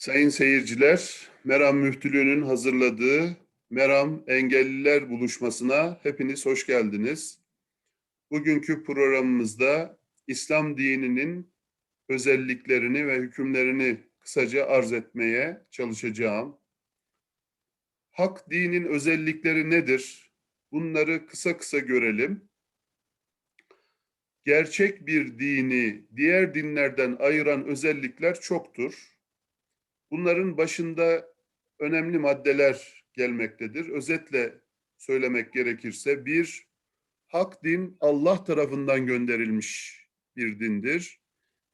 Sayın seyirciler, Meram Müftülüğü'nün hazırladığı Meram Engelliler Buluşması'na hepiniz hoş geldiniz. Bugünkü programımızda İslam dininin özelliklerini ve hükümlerini kısaca arz etmeye çalışacağım. Hak dinin özellikleri nedir? Bunları kısa kısa görelim. Gerçek bir dini diğer dinlerden ayıran özellikler çoktur. Bunların başında önemli maddeler gelmektedir. Özetle söylemek gerekirse bir, hak din Allah tarafından gönderilmiş bir dindir.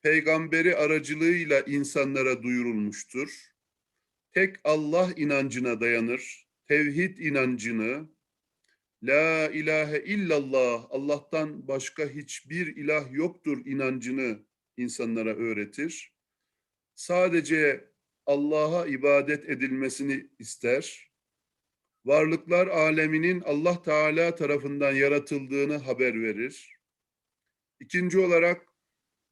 Peygamberi aracılığıyla insanlara duyurulmuştur. Tek Allah inancına dayanır. Tevhid inancını, La ilahe illallah, Allah'tan başka hiçbir ilah yoktur inancını insanlara öğretir. Sadece Allah'a ibadet edilmesini ister. Varlıklar aleminin Allah Teala tarafından yaratıldığını haber verir. İkinci olarak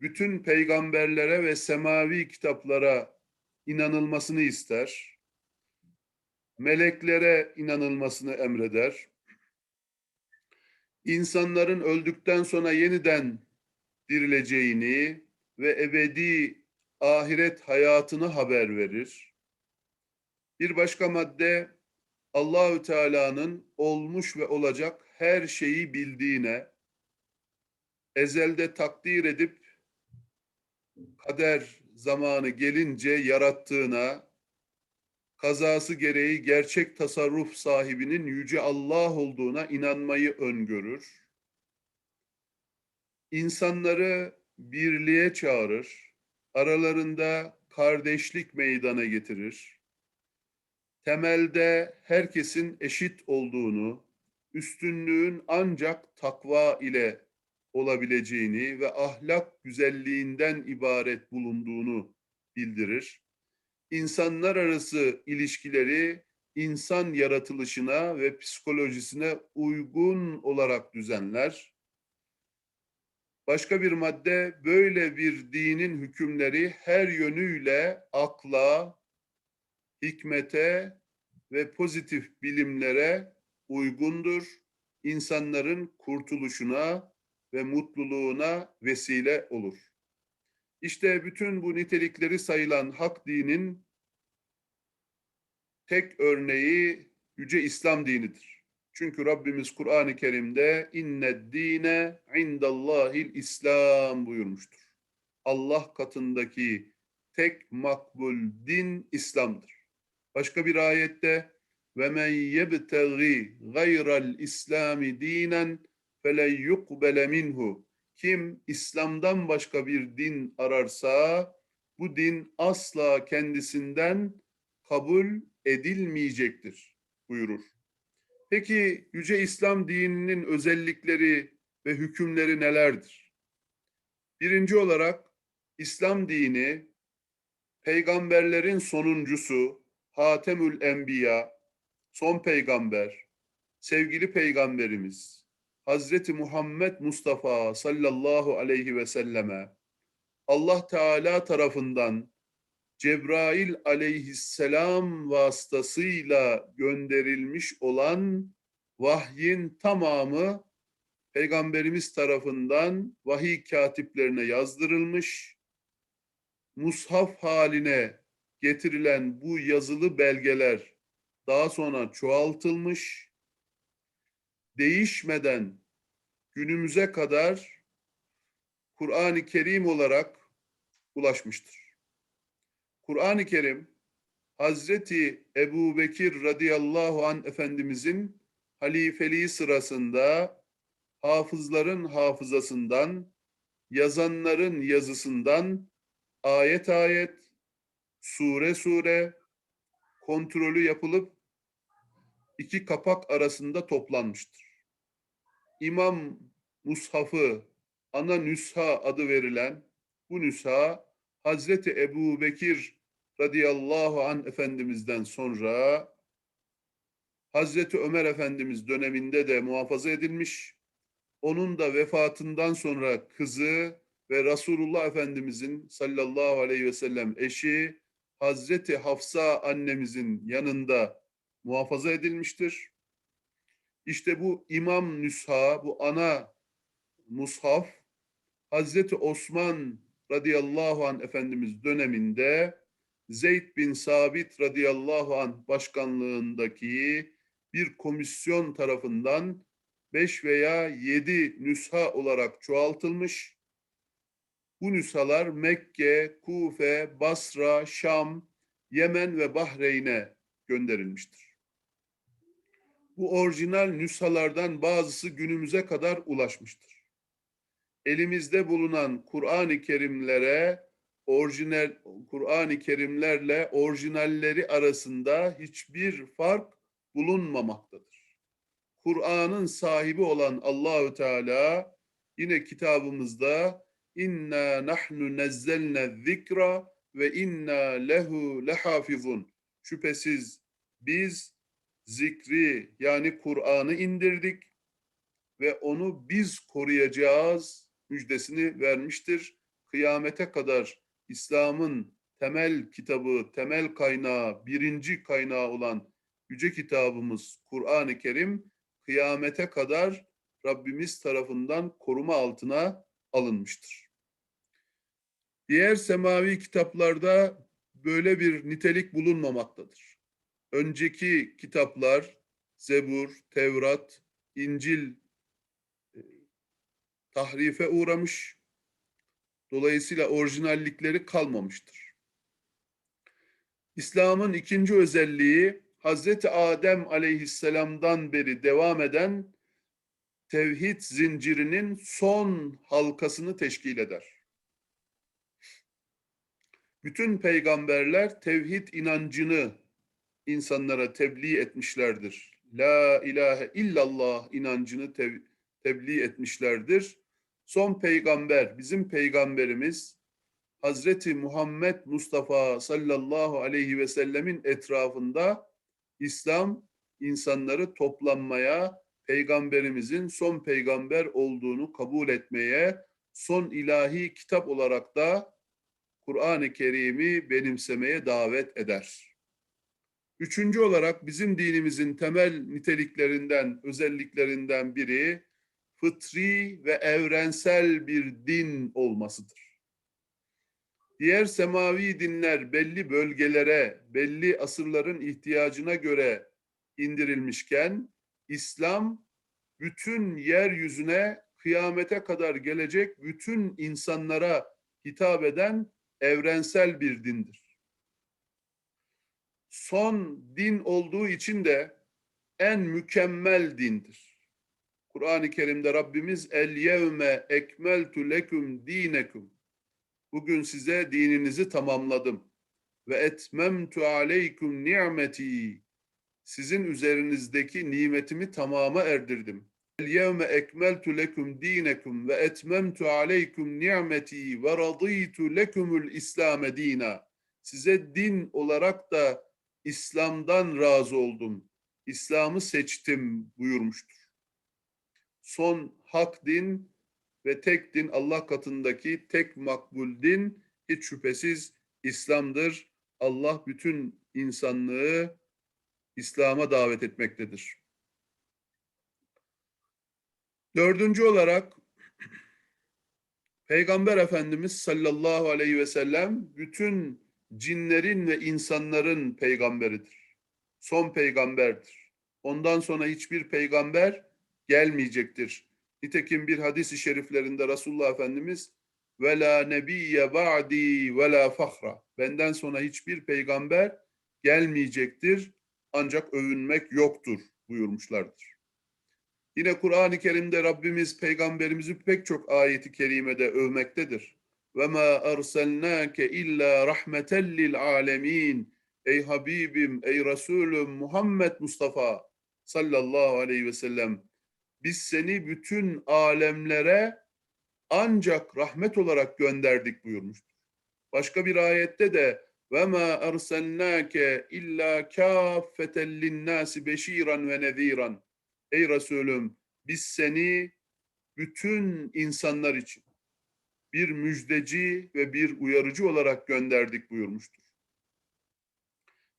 bütün peygamberlere ve semavi kitaplara inanılmasını ister. Meleklere inanılmasını emreder. İnsanların öldükten sonra yeniden dirileceğini ve ebedi ahiret hayatını haber verir. Bir başka madde Allahü Teala'nın olmuş ve olacak her şeyi bildiğine, ezelde takdir edip kader zamanı gelince yarattığına, kazası gereği gerçek tasarruf sahibinin yüce Allah olduğuna inanmayı öngörür. İnsanları birliğe çağırır aralarında kardeşlik meydana getirir. Temelde herkesin eşit olduğunu, üstünlüğün ancak takva ile olabileceğini ve ahlak güzelliğinden ibaret bulunduğunu bildirir. İnsanlar arası ilişkileri insan yaratılışına ve psikolojisine uygun olarak düzenler Başka bir madde böyle bir dinin hükümleri her yönüyle akla, hikmete ve pozitif bilimlere uygundur. İnsanların kurtuluşuna ve mutluluğuna vesile olur. İşte bütün bu nitelikleri sayılan hak dinin tek örneği Yüce İslam dinidir. Çünkü Rabbimiz Kur'an-ı Kerim'de inne dine indallahil İslam buyurmuştur. Allah katındaki tek makbul din İslam'dır. Başka bir ayette ve men yebtegi gayral İslami dinen felen yukbele minhu. Kim İslam'dan başka bir din ararsa bu din asla kendisinden kabul edilmeyecektir buyurur. Peki Yüce İslam dininin özellikleri ve hükümleri nelerdir? Birinci olarak İslam dini peygamberlerin sonuncusu Hatemül Enbiya, son peygamber, sevgili peygamberimiz Hazreti Muhammed Mustafa sallallahu aleyhi ve selleme Allah Teala tarafından Cebrail aleyhisselam vasıtasıyla gönderilmiş olan vahyin tamamı Peygamberimiz tarafından vahiy katiplerine yazdırılmış, mushaf haline getirilen bu yazılı belgeler daha sonra çoğaltılmış, değişmeden günümüze kadar Kur'an-ı Kerim olarak ulaşmıştır. Kur'an-ı Kerim Hazreti Ebu Bekir radıyallahu an Efendimizin halifeliği sırasında hafızların hafızasından, yazanların yazısından ayet ayet, sure sure kontrolü yapılıp iki kapak arasında toplanmıştır. İmam Mushaf'ı ana nüsha adı verilen bu nüsha Hazreti Ebu Bekir radıyallahu an Efendimiz'den sonra Hazreti Ömer Efendimiz döneminde de muhafaza edilmiş. Onun da vefatından sonra kızı ve Resulullah Efendimizin sallallahu aleyhi ve sellem eşi Hazreti Hafsa annemizin yanında muhafaza edilmiştir. İşte bu İmam Nüsha, bu ana mushaf Hazreti Osman radıyallahu an Efendimiz döneminde Zeyd bin Sabit radıyallahu an başkanlığındaki bir komisyon tarafından 5 veya 7 nüsha olarak çoğaltılmış. Bu nüshalar Mekke, Kufe, Basra, Şam, Yemen ve Bahreyn'e gönderilmiştir. Bu orijinal nüshalardan bazısı günümüze kadar ulaşmıştır. Elimizde bulunan Kur'an-ı Kerimlere orijinal Kur'an-ı Kerimlerle orijinalleri arasında hiçbir fark bulunmamaktadır. Kur'an'ın sahibi olan Allahü Teala yine kitabımızda inna nahnu nezzelne zikra ve inna lehu lehafizun. Şüphesiz biz zikri yani Kur'an'ı indirdik ve onu biz koruyacağız müjdesini vermiştir. Kıyamete kadar İslam'ın temel kitabı, temel kaynağı, birinci kaynağı olan yüce kitabımız Kur'an-ı Kerim kıyamete kadar Rabbimiz tarafından koruma altına alınmıştır. Diğer semavi kitaplarda böyle bir nitelik bulunmamaktadır. Önceki kitaplar Zebur, Tevrat, İncil tahrife uğramış. Dolayısıyla orijinallikleri kalmamıştır. İslam'ın ikinci özelliği Hazreti Adem aleyhisselamdan beri devam eden tevhid zincirinin son halkasını teşkil eder. Bütün peygamberler tevhid inancını insanlara tebliğ etmişlerdir. La ilahe illallah inancını tebliğ etmişlerdir. Son peygamber, bizim peygamberimiz Hazreti Muhammed Mustafa sallallahu aleyhi ve sellemin etrafında İslam insanları toplanmaya, peygamberimizin son peygamber olduğunu kabul etmeye, son ilahi kitap olarak da Kur'an-ı Kerim'i benimsemeye davet eder. Üçüncü olarak bizim dinimizin temel niteliklerinden, özelliklerinden biri fıtri ve evrensel bir din olmasıdır. Diğer semavi dinler belli bölgelere, belli asırların ihtiyacına göre indirilmişken İslam bütün yeryüzüne kıyamete kadar gelecek bütün insanlara hitap eden evrensel bir dindir. Son din olduğu için de en mükemmel dindir. Kur'an-ı Kerim'de Rabbimiz el yevme ekmeltu leküm dinekum Bugün size dininizi tamamladım. Ve etmemtu aleykum ni'meti. Sizin üzerinizdeki nimetimi tamama erdirdim. El yevme ekmeltu lekum dinekum ve etmemtu aleykum ni'meti ve raditu lekumul İslam dina. Size din olarak da İslam'dan razı oldum. İslam'ı seçtim buyurmuştur. Son hak din ve tek din Allah katındaki tek makbul din hiç şüphesiz İslam'dır. Allah bütün insanlığı İslam'a davet etmektedir. Dördüncü olarak Peygamber Efendimiz sallallahu aleyhi ve sellem bütün cinlerin ve insanların peygamberidir. Son peygamberdir. Ondan sonra hiçbir peygamber gelmeyecektir. Nitekim bir hadis-i şeriflerinde Resulullah Efendimiz ve la nebiyye ba'di ve la fahra. Benden sonra hiçbir peygamber gelmeyecektir ancak övünmek yoktur buyurmuşlardır. Yine Kur'an-ı Kerim'de Rabbimiz peygamberimizi pek çok ayeti kerimede övmektedir. Ve ma erselnake illa rahmeten lil alemin. Ey Habibim, ey Resulüm Muhammed Mustafa sallallahu aleyhi ve sellem biz seni bütün alemlere ancak rahmet olarak gönderdik buyurmuştur. Başka bir ayette de ve ma erselnake illa kaffeten linnâsi beşiran ve neziran. Ey Resulüm biz seni bütün insanlar için bir müjdeci ve bir uyarıcı olarak gönderdik buyurmuştur.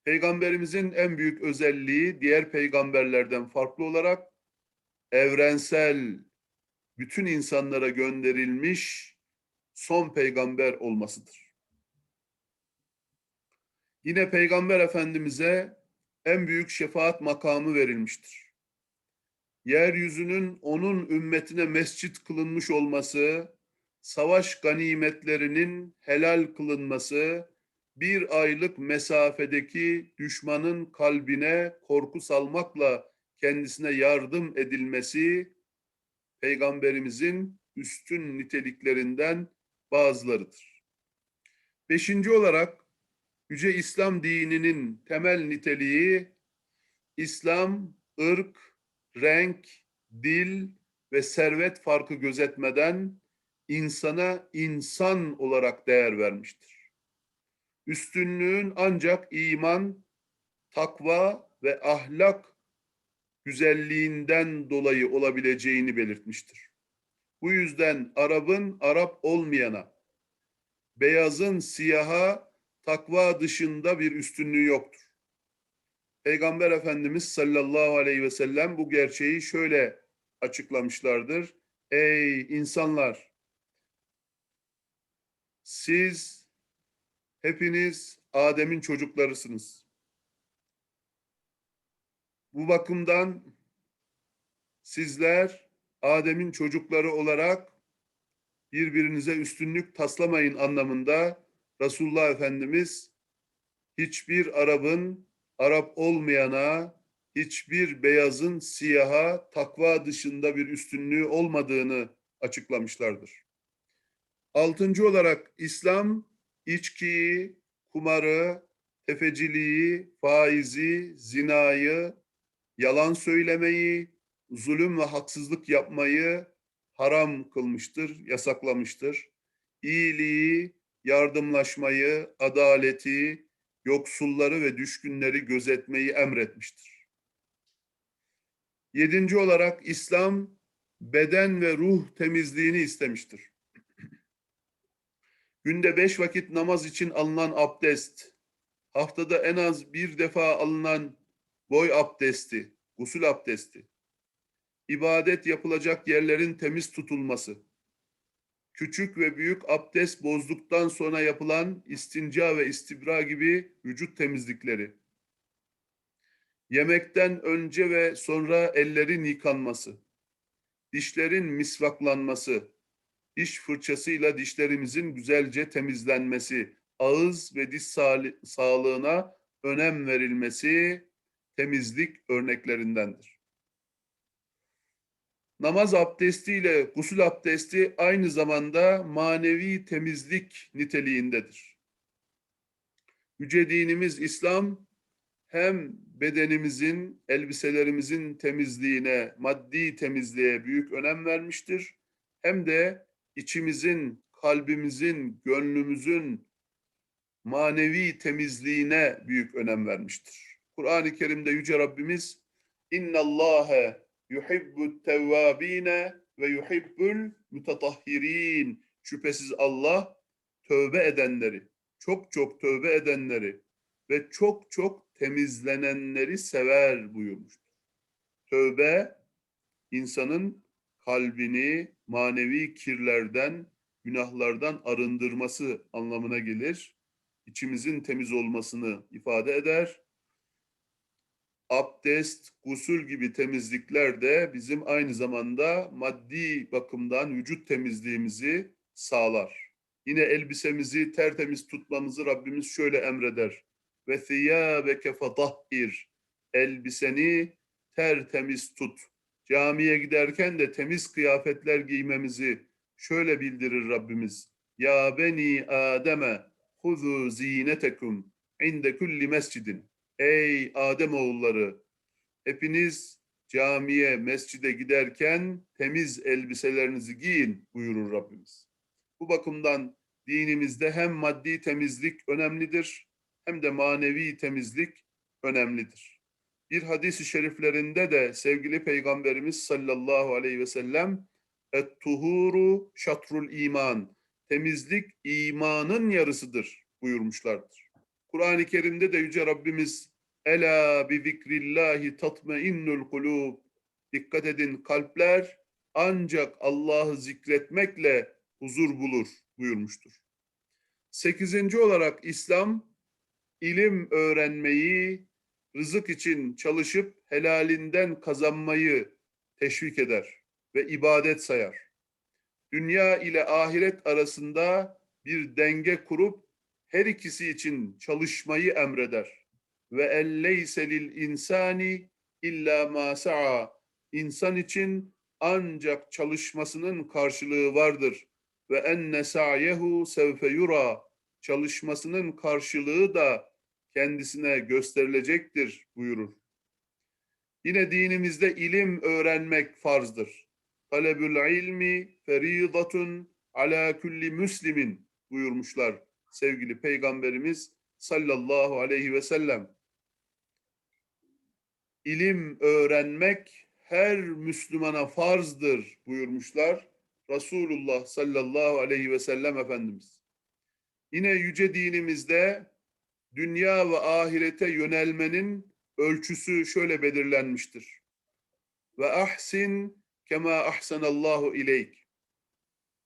Peygamberimizin en büyük özelliği diğer peygamberlerden farklı olarak evrensel, bütün insanlara gönderilmiş son peygamber olmasıdır. Yine Peygamber Efendimiz'e en büyük şefaat makamı verilmiştir. Yeryüzünün onun ümmetine mescit kılınmış olması, savaş ganimetlerinin helal kılınması, bir aylık mesafedeki düşmanın kalbine korku salmakla kendisine yardım edilmesi, Peygamberimizin üstün niteliklerinden bazılarıdır. Beşinci olarak Yüce İslam dininin temel niteliği İslam ırk, renk, dil ve servet farkı gözetmeden insana insan olarak değer vermiştir. Üstünlüğün ancak iman, takva ve ahlak güzelliğinden dolayı olabileceğini belirtmiştir. Bu yüzden Arap'ın Arap olmayana, beyazın siyaha takva dışında bir üstünlüğü yoktur. Peygamber Efendimiz sallallahu aleyhi ve sellem bu gerçeği şöyle açıklamışlardır. Ey insanlar! Siz hepiniz Adem'in çocuklarısınız. Bu bakımdan sizler Adem'in çocukları olarak birbirinize üstünlük taslamayın anlamında Resulullah Efendimiz hiçbir Arap'ın Arap olmayana, hiçbir beyazın siyaha takva dışında bir üstünlüğü olmadığını açıklamışlardır. Altıncı olarak İslam içkiyi, kumarı, tefeciliği, faizi, zinayı, yalan söylemeyi, zulüm ve haksızlık yapmayı haram kılmıştır, yasaklamıştır. İyiliği, yardımlaşmayı, adaleti, yoksulları ve düşkünleri gözetmeyi emretmiştir. Yedinci olarak İslam beden ve ruh temizliğini istemiştir. Günde beş vakit namaz için alınan abdest, haftada en az bir defa alınan boy abdesti, gusül abdesti, ibadet yapılacak yerlerin temiz tutulması, küçük ve büyük abdest bozduktan sonra yapılan istinca ve istibra gibi vücut temizlikleri, yemekten önce ve sonra ellerin yıkanması, dişlerin misvaklanması, diş fırçasıyla dişlerimizin güzelce temizlenmesi, ağız ve diş sağlığına önem verilmesi temizlik örneklerindendir. Namaz abdesti ile gusül abdesti aynı zamanda manevi temizlik niteliğindedir. Yüce dinimiz İslam hem bedenimizin, elbiselerimizin temizliğine, maddi temizliğe büyük önem vermiştir. Hem de içimizin, kalbimizin, gönlümüzün manevi temizliğine büyük önem vermiştir. Kur'an-ı Kerim'de Yüce Rabbimiz İnna Allahe yuhibbut tevvabine ve yuhibbul mutatahhirin. Şüphesiz Allah tövbe edenleri, çok çok tövbe edenleri ve çok çok temizlenenleri sever buyurmuştur. Tövbe insanın kalbini manevi kirlerden, günahlardan arındırması anlamına gelir. İçimizin temiz olmasını ifade eder abdest, gusül gibi temizlikler de bizim aynı zamanda maddi bakımdan vücut temizliğimizi sağlar. Yine elbisemizi tertemiz tutmamızı Rabbimiz şöyle emreder. Ve thiyâbeke fetahhir. Elbiseni tertemiz tut. Camiye giderken de temiz kıyafetler giymemizi şöyle bildirir Rabbimiz. Ya beni Adem'e huzu zinetekum inde kulli mescidin. Ey Adem oğulları hepiniz camiye, mescide giderken temiz elbiselerinizi giyin buyurur Rabbimiz. Bu bakımdan dinimizde hem maddi temizlik önemlidir hem de manevi temizlik önemlidir. Bir hadisi şeriflerinde de sevgili Peygamberimiz sallallahu aleyhi ve sellem Et-tuhuru şatrul iman. Temizlik imanın yarısıdır buyurmuşlardır. Kur'an-ı Kerim'de de Yüce Rabbimiz Ela bi zikrillahi tatmainnul kulub Dikkat edin kalpler ancak Allah'ı zikretmekle huzur bulur buyurmuştur. Sekizinci olarak İslam ilim öğrenmeyi, rızık için çalışıp helalinden kazanmayı teşvik eder ve ibadet sayar. Dünya ile ahiret arasında bir denge kurup her ikisi için çalışmayı emreder. Ve elleyse lil insani illa ma sa'a. İnsan için ancak çalışmasının karşılığı vardır. Ve enne sa'yehu sevfe yura. Çalışmasının karşılığı da kendisine gösterilecektir buyurur. Yine dinimizde ilim öğrenmek farzdır. Talebül ilmi feridatun ala kulli müslimin buyurmuşlar sevgili peygamberimiz sallallahu aleyhi ve sellem. İlim öğrenmek her Müslümana farzdır buyurmuşlar Resulullah sallallahu aleyhi ve sellem Efendimiz. Yine yüce dinimizde dünya ve ahirete yönelmenin ölçüsü şöyle belirlenmiştir. Ve ahsin kema ahsanallahu ileyk.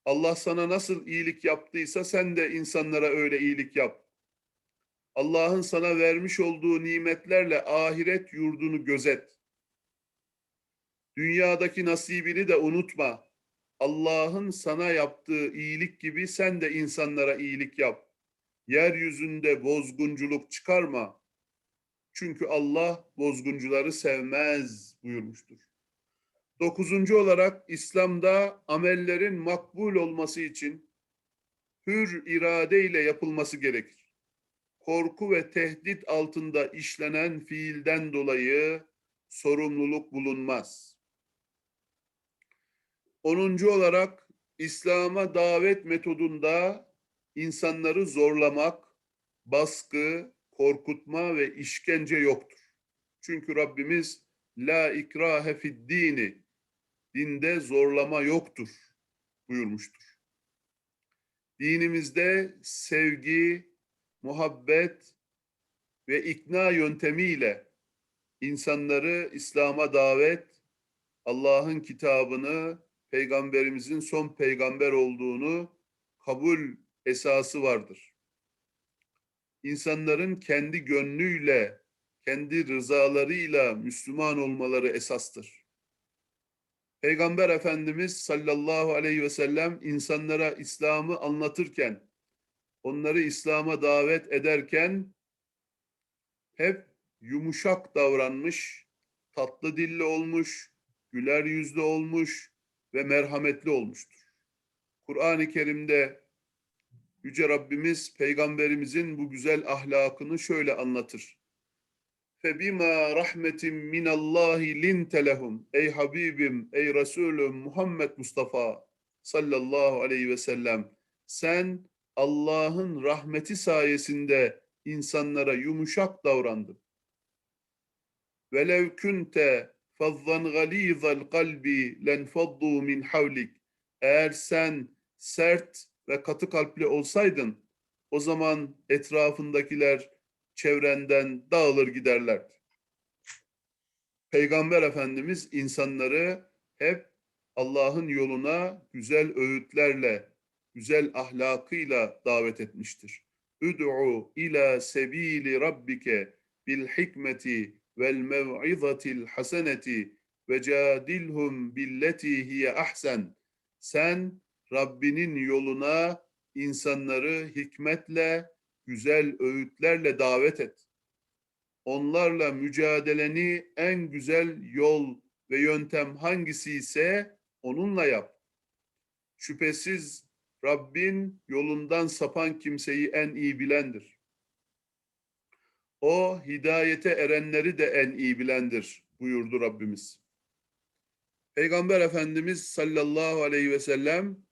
Allah sana nasıl iyilik yaptıysa sen de insanlara öyle iyilik yap. Allah'ın sana vermiş olduğu nimetlerle ahiret yurdunu gözet. Dünyadaki nasibini de unutma. Allah'ın sana yaptığı iyilik gibi sen de insanlara iyilik yap. Yeryüzünde bozgunculuk çıkarma. Çünkü Allah bozguncuları sevmez buyurmuştur. Dokuzuncu olarak İslam'da amellerin makbul olması için hür irade ile yapılması gerekir. Korku ve tehdit altında işlenen fiilden dolayı sorumluluk bulunmaz. Onuncu olarak İslam'a davet metodunda insanları zorlamak, baskı, korkutma ve işkence yoktur. Çünkü Rabbimiz la ikrahe fid dini dinde zorlama yoktur buyurmuştur. Dinimizde sevgi, muhabbet ve ikna yöntemiyle insanları İslam'a davet, Allah'ın kitabını, peygamberimizin son peygamber olduğunu kabul esası vardır. İnsanların kendi gönlüyle, kendi rızalarıyla Müslüman olmaları esastır. Peygamber Efendimiz sallallahu aleyhi ve sellem insanlara İslam'ı anlatırken, onları İslam'a davet ederken hep yumuşak davranmış, tatlı dilli olmuş, güler yüzlü olmuş ve merhametli olmuştur. Kur'an-ı Kerim'de Yüce Rabbimiz peygamberimizin bu güzel ahlakını şöyle anlatır. Febima rahmetin minallahi linte lehum. Ey Habibim, ey Resulüm Muhammed Mustafa sallallahu aleyhi ve sellem. Sen Allah'ın rahmeti sayesinde insanlara yumuşak davrandın. Velev kunte fazzan galizal kalbi lenfaddu min havlik. Eğer sen sert ve katı kalpli olsaydın o zaman etrafındakiler çevrenden dağılır giderlerdi. Peygamber Efendimiz insanları hep Allah'ın yoluna güzel öğütlerle, güzel ahlakıyla davet etmiştir. Üd'u ila sebili rabbike bil hikmeti vel mev'izatil haseneti ve cadilhum billeti hiye ahsen. Sen Rabbinin yoluna insanları hikmetle, güzel öğütlerle davet et. Onlarla mücadeleni en güzel yol ve yöntem hangisi ise onunla yap. Şüphesiz Rabbin yolundan sapan kimseyi en iyi bilendir. O hidayete erenleri de en iyi bilendir buyurdu Rabbimiz. Peygamber Efendimiz sallallahu aleyhi ve sellem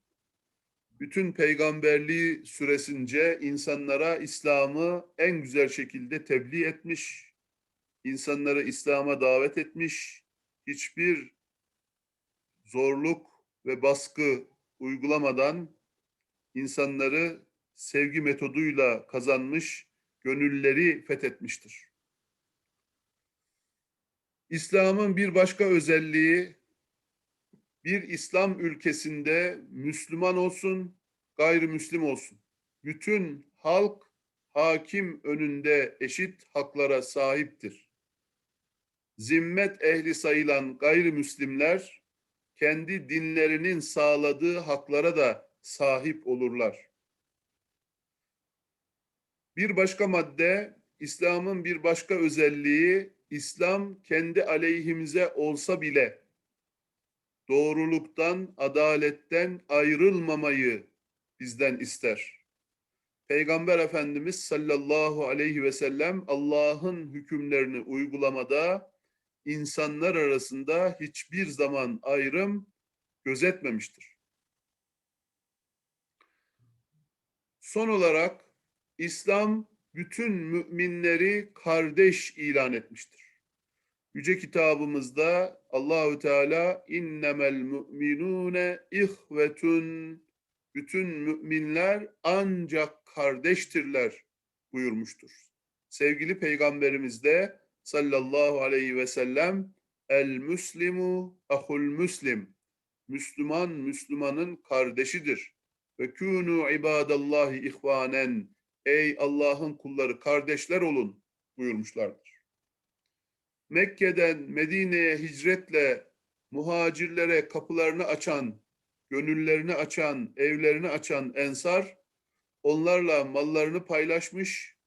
bütün peygamberliği süresince insanlara İslam'ı en güzel şekilde tebliğ etmiş, insanları İslam'a davet etmiş, hiçbir zorluk ve baskı uygulamadan insanları sevgi metoduyla kazanmış gönülleri fethetmiştir. İslam'ın bir başka özelliği bir İslam ülkesinde Müslüman olsun, gayrimüslim olsun. Bütün halk hakim önünde eşit haklara sahiptir. Zimmet ehli sayılan gayrimüslimler kendi dinlerinin sağladığı haklara da sahip olurlar. Bir başka madde, İslam'ın bir başka özelliği, İslam kendi aleyhimize olsa bile doğruluktan, adaletten ayrılmamayı bizden ister. Peygamber Efendimiz sallallahu aleyhi ve sellem Allah'ın hükümlerini uygulamada insanlar arasında hiçbir zaman ayrım gözetmemiştir. Son olarak İslam bütün müminleri kardeş ilan etmiştir. Yüce kitabımızda Allahü Teala innemel mu'minune ihvetun bütün müminler ancak kardeştirler buyurmuştur. Sevgili peygamberimiz de sallallahu aleyhi ve sellem el müslimu ahul müslim Müslüman Müslümanın kardeşidir. Ve kûnû ibadallahi ihvanen ey Allah'ın kulları kardeşler olun buyurmuşlardır. Mekke'den Medine'ye hicretle muhacirlere kapılarını açan, gönüllerini açan, evlerini açan ensar onlarla mallarını paylaşmış,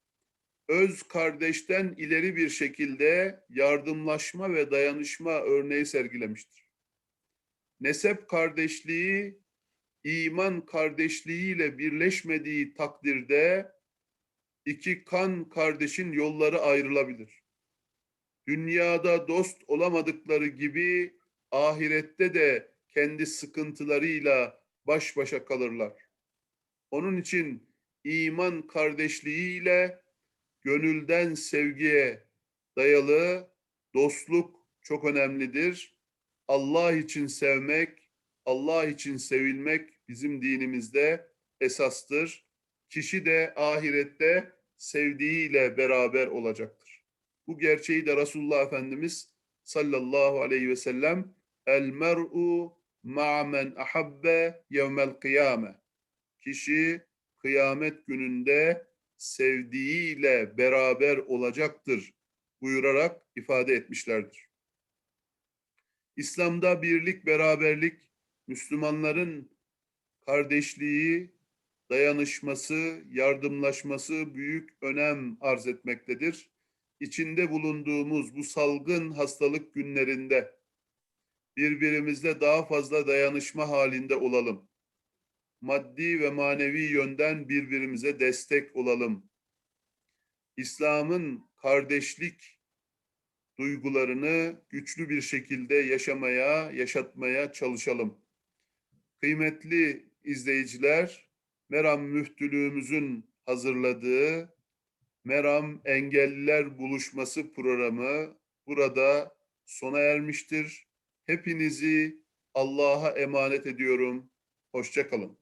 öz kardeşten ileri bir şekilde yardımlaşma ve dayanışma örneği sergilemiştir. Nesep kardeşliği iman kardeşliğiyle birleşmediği takdirde iki kan kardeşin yolları ayrılabilir. Dünyada dost olamadıkları gibi ahirette de kendi sıkıntılarıyla baş başa kalırlar. Onun için iman kardeşliğiyle gönülden sevgiye dayalı dostluk çok önemlidir. Allah için sevmek, Allah için sevilmek bizim dinimizde esastır. Kişi de ahirette sevdiğiyle beraber olacaktır. Bu gerçeği de Resulullah Efendimiz sallallahu aleyhi ve sellem el mer'u ma'a men ahabbe yevmel kıyame. Kişi kıyamet gününde sevdiğiyle beraber olacaktır buyurarak ifade etmişlerdir. İslam'da birlik, beraberlik, Müslümanların kardeşliği, dayanışması, yardımlaşması büyük önem arz etmektedir. İçinde bulunduğumuz bu salgın hastalık günlerinde birbirimizle daha fazla dayanışma halinde olalım. Maddi ve manevi yönden birbirimize destek olalım. İslam'ın kardeşlik duygularını güçlü bir şekilde yaşamaya, yaşatmaya çalışalım. Kıymetli izleyiciler, Meram Müftülüğümüzün hazırladığı Meram Engelliler Buluşması programı burada sona ermiştir. Hepinizi Allah'a emanet ediyorum. Hoşçakalın.